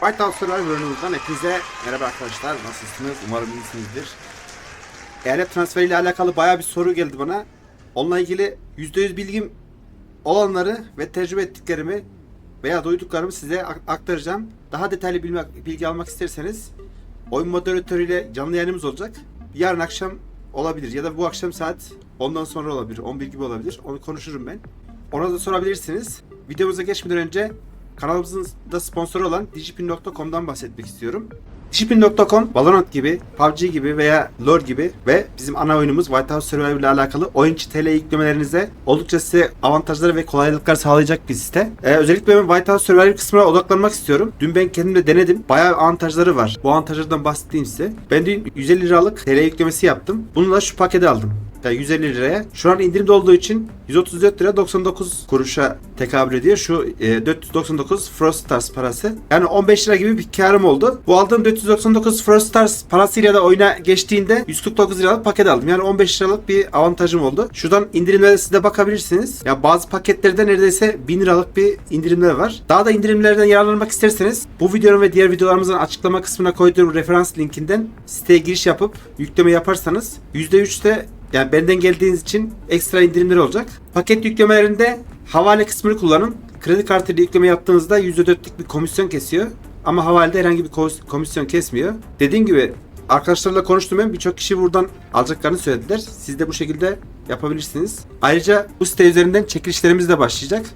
White House Survivor bölümümüzden hepinize merhaba arkadaşlar. Nasılsınız? Umarım iyisinizdir. Eyalet transferi ile alakalı baya bir soru geldi bana. Onunla ilgili %100 bilgim olanları ve tecrübe ettiklerimi veya duyduklarımı size ak- aktaracağım. Daha detaylı bilmek, bilgi almak isterseniz oyun moderatörüyle canlı yayınımız olacak. Yarın akşam olabilir ya da bu akşam saat 10'dan sonra olabilir. 11 gibi olabilir. Onu konuşurum ben. Ona da sorabilirsiniz. Videomuza geçmeden önce kanalımızın da sponsoru olan digipin.com'dan bahsetmek istiyorum. Digipin.com, Valorant gibi, PUBG gibi veya LoL gibi ve bizim ana oyunumuz White House Survivor ile alakalı oyuncu TL yüklemelerinize oldukça size avantajları ve kolaylıklar sağlayacak bir site. Ee, özellikle ben White House Survivor kısmına odaklanmak istiyorum. Dün ben kendim de denedim. Bayağı avantajları var. Bu avantajlardan bahsedeyim size. Ben dün 150 liralık TL yüklemesi yaptım. Bununla şu paketi aldım. Yani 150 liraya. Şu an indirimde olduğu için 134 lira 99 kuruşa tekabül ediyor. Şu e, 499 Frost Stars parası. Yani 15 lira gibi bir karım oldu. Bu aldığım 499 Frost Stars parasıyla da oyuna geçtiğinde 149 liralık paket aldım. Yani 15 liralık bir avantajım oldu. Şuradan indirimlere siz de bakabilirsiniz. Ya bazı paketlerde neredeyse 1000 liralık bir indirimler var. Daha da indirimlerden yararlanmak isterseniz bu videonun ve diğer videolarımızın açıklama kısmına koyduğum referans linkinden siteye giriş yapıp yükleme yaparsanız %3'te yani benden geldiğiniz için ekstra indirimler olacak. Paket yüklemelerinde havale kısmını kullanın. Kredi kartıyla yükleme yaptığınızda %4'lük bir komisyon kesiyor. Ama havalede herhangi bir komisyon kesmiyor. Dediğim gibi arkadaşlarla konuştum ben birçok kişi buradan alacaklarını söylediler. Siz de bu şekilde yapabilirsiniz. Ayrıca bu site üzerinden çekilişlerimiz de başlayacak.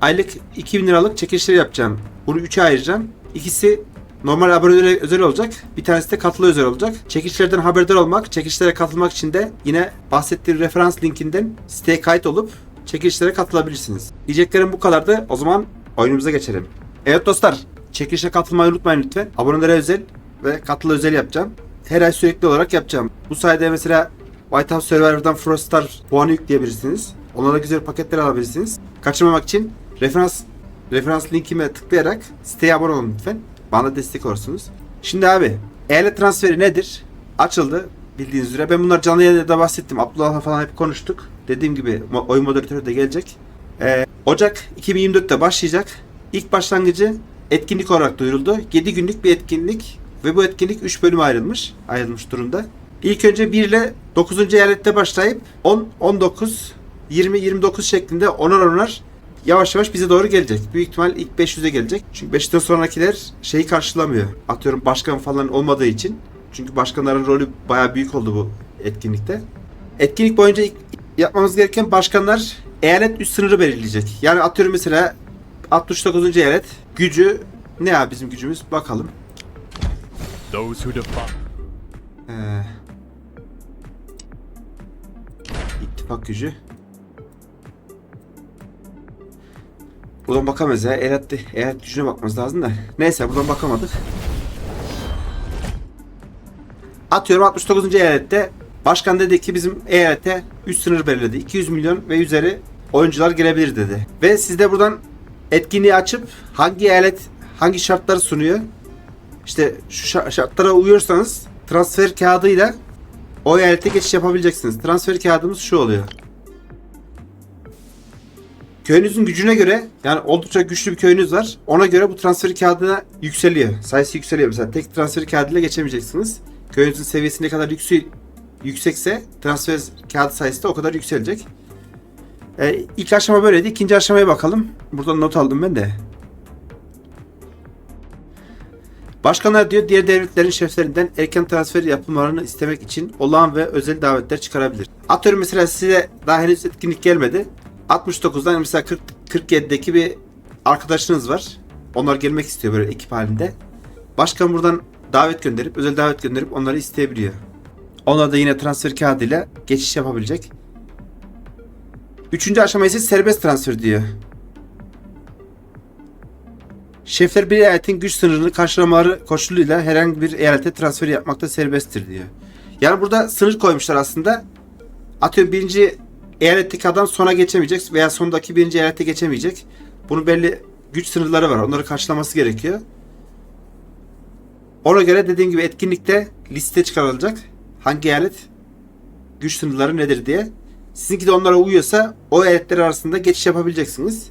Aylık 2000 liralık çekilişler yapacağım. Bunu 3'e ayıracağım. İkisi Normal abonelere özel olacak. Bir tanesi de katılı özel olacak. Çekilişlerden haberdar olmak, çekilişlere katılmak için de yine bahsettiğim referans linkinden siteye kayıt olup çekilişlere katılabilirsiniz. Diyeceklerim bu kadardı. O zaman oyunumuza geçelim. Evet dostlar, çekilişe katılmayı unutmayın lütfen. Abonelere özel ve katılı özel yapacağım. Her ay sürekli olarak yapacağım. Bu sayede mesela White House Survivor'dan Frostar puanı yükleyebilirsiniz. Onlara güzel paketler alabilirsiniz. Kaçırmamak için referans referans linkime tıklayarak siteye abone olun lütfen. Bana destek olursunuz. Şimdi abi eyalet transferi nedir? Açıldı bildiğiniz üzere. Ben bunlar canlı yayında da bahsettim. Abdullah'la falan hep konuştuk. Dediğim gibi oyun moderatörü de gelecek. Ee, Ocak 2024'te başlayacak. İlk başlangıcı etkinlik olarak duyuruldu. 7 günlük bir etkinlik ve bu etkinlik 3 bölüme ayrılmış. Ayrılmış durumda. İlk önce 1 ile 9. eyalette başlayıp 10, 19, 20, 29 şeklinde onar onar yavaş yavaş bize doğru gelecek. Büyük ihtimal ilk 500'e gelecek. Çünkü 500'ten sonrakiler şeyi karşılamıyor. Atıyorum başkan falan olmadığı için. Çünkü başkanların rolü bayağı büyük oldu bu etkinlikte. Etkinlik boyunca yapmamız gereken başkanlar eyalet üst sınırı belirleyecek. Yani atıyorum mesela 69. eyalet gücü ne ya bizim gücümüz bakalım. Those who Ee, ittifak gücü. Buradan bakamayız ya. Eyalet, eyalet gücüne bakmamız lazım da. Neyse buradan bakamadık. Atıyorum 69. eyalette başkan dedi ki bizim eyalete üst sınır belirledi. 200 milyon ve üzeri oyuncular gelebilir dedi. Ve siz de buradan etkinliği açıp hangi eyalet hangi şartları sunuyor? İşte şu şa- şartlara uyuyorsanız transfer kağıdıyla o eyalete geçiş yapabileceksiniz. Transfer kağıdımız şu oluyor. Köyünüzün gücüne göre yani oldukça güçlü bir köyünüz var. Ona göre bu transfer kağıdına yükseliyor. Sayısı yükseliyor. Mesela tek transfer kağıdıyla geçemeyeceksiniz. Köyünüzün seviyesi ne kadar yüksek, yüksekse transfer kağıdı sayısı da o kadar yükselecek. Ee, ilk aşama böyleydi. İkinci aşamaya bakalım. Buradan not aldım ben de. Başkanlar diyor diğer devletlerin şeflerinden erken transfer yapılmalarını istemek için olağan ve özel davetler çıkarabilir. Atıyorum mesela size daha henüz etkinlik gelmedi. 69'dan mesela 40, 47'deki bir arkadaşınız var. Onlar gelmek istiyor böyle ekip halinde. Başkan buradan davet gönderip, özel davet gönderip onları isteyebiliyor. Onlar da yine transfer kağıdıyla geçiş yapabilecek. Üçüncü aşama ise serbest transfer diyor. Şefler bir eyaletin güç sınırını karşılamaları koşuluyla herhangi bir eyalete transfer yapmakta serbesttir diyor. Yani burada sınır koymuşlar aslında. Atıyorum birinci eyaletteki adam sona geçemeyecek veya sondaki birinci eyalete geçemeyecek. Bunun belli güç sınırları var. Onları karşılaması gerekiyor. Ona göre dediğim gibi etkinlikte liste çıkarılacak. Hangi eyalet güç sınırları nedir diye. Sizinki de onlara uyuyorsa o eyaletler arasında geçiş yapabileceksiniz.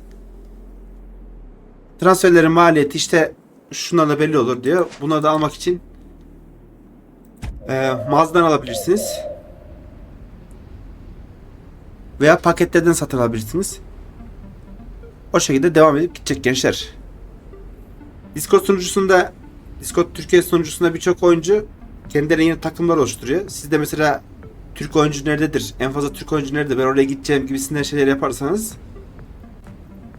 Transferlerin maliyeti işte şunlarla belli olur diyor. Bunları da almak için e, mağazadan alabilirsiniz. Veya paketlerden satın alabilirsiniz. O şekilde devam edip gidecek gençler. Discord sunucusunda Discord Türkiye sunucusunda birçok oyuncu kendilerine yeni takımlar oluşturuyor. Siz de mesela Türk oyuncu nerededir? En fazla Türk oyuncu nerede? Ben oraya gideceğim gibisinden şeyler yaparsanız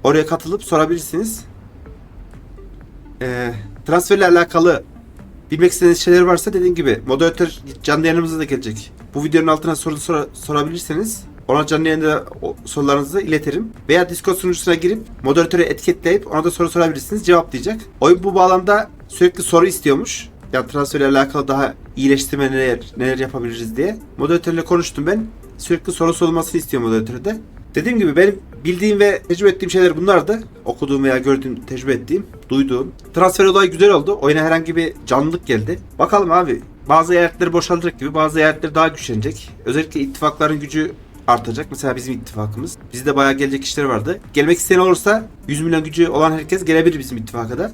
oraya katılıp sorabilirsiniz. Ee, transferle alakalı bilmek istediğiniz şeyler varsa dediğim gibi moderatör canlı yayınımıza da gelecek. Bu videonun altına soru sora- sorabilirseniz ona canlı yayında sorularınızı iletirim. Veya Discord sunucusuna girip moderatörü etiketleyip ona da soru sorabilirsiniz. Cevaplayacak. Oyun bu bağlamda sürekli soru istiyormuş. Ya transferle alakalı daha iyileştirme neler, neler yapabiliriz diye. Moderatörle konuştum ben. Sürekli soru sorulmasını istiyor moderatörü de. Dediğim gibi benim bildiğim ve tecrübe ettiğim şeyler bunlardı. Okuduğum veya gördüğüm, tecrübe ettiğim, duyduğum. Transfer olayı güzel oldu. Oyuna herhangi bir canlılık geldi. Bakalım abi. Bazı eyaletleri boşalacak gibi bazı eyaletler daha güçlenecek. Özellikle ittifakların gücü artacak. Mesela bizim ittifakımız. Bizde bayağı gelecek işler vardı. Gelmek isteyen olursa 100 milyon gücü olan herkes gelebilir bizim ittifaka da.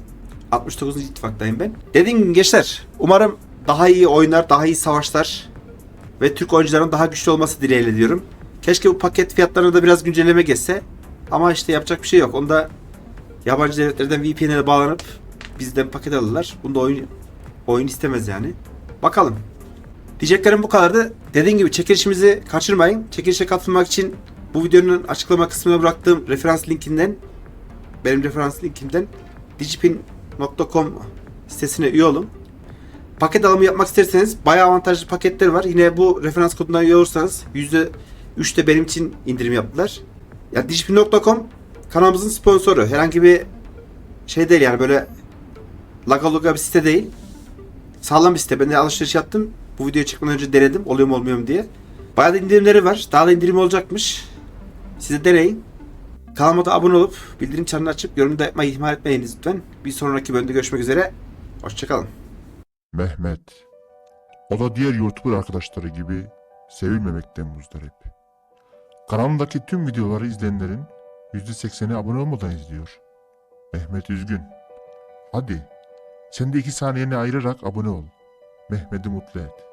69. ittifaktayım ben. Dediğim gibi gençler umarım daha iyi oyunlar, daha iyi savaşlar ve Türk oyuncuların daha güçlü olması dileğiyle diyorum. Keşke bu paket fiyatlarına da biraz güncelleme geçse. Ama işte yapacak bir şey yok. Onda yabancı devletlerden VPN'e bağlanıp bizden paket alırlar. Bunda oyun oyun istemez yani. Bakalım. Diyeceklerim bu kadardı. Dediğim gibi çekilişimizi kaçırmayın. Çekilişe katılmak için bu videonun açıklama kısmına bıraktığım referans linkinden benim referans linkimden digipin.com sitesine üye olun. Paket alımı yapmak isterseniz bayağı avantajlı paketler var. Yine bu referans kodundan üye olursanız %3'te benim için indirim yaptılar. Ya digipin.com kanalımızın sponsoru. Herhangi bir şey değil yani böyle laga bir site değil. Sağlam bir site. Ben de alışveriş yaptım. Bu videoyu çekmeden önce denedim. Oluyor mu olmuyor mu diye. Bayağı da indirimleri var. Daha da indirim olacakmış. Siz de deneyin. Kanalıma abone olup bildirim çanını açıp yorum da yapmayı ihmal etmeyiniz lütfen. Bir sonraki bölümde görüşmek üzere. Hoşçakalın. Mehmet. O da diğer YouTuber arkadaşları gibi sevilmemekten muzdarip. Kanalımdaki tüm videoları izleyenlerin %80'i abone olmadan izliyor. Mehmet üzgün. Hadi sen de iki saniyeni ayırarak abone ol. Mehmet'i mutlu et.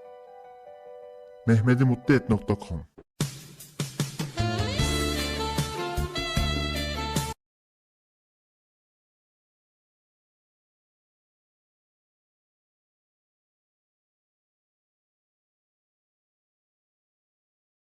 Mehmet'i mutlu et.com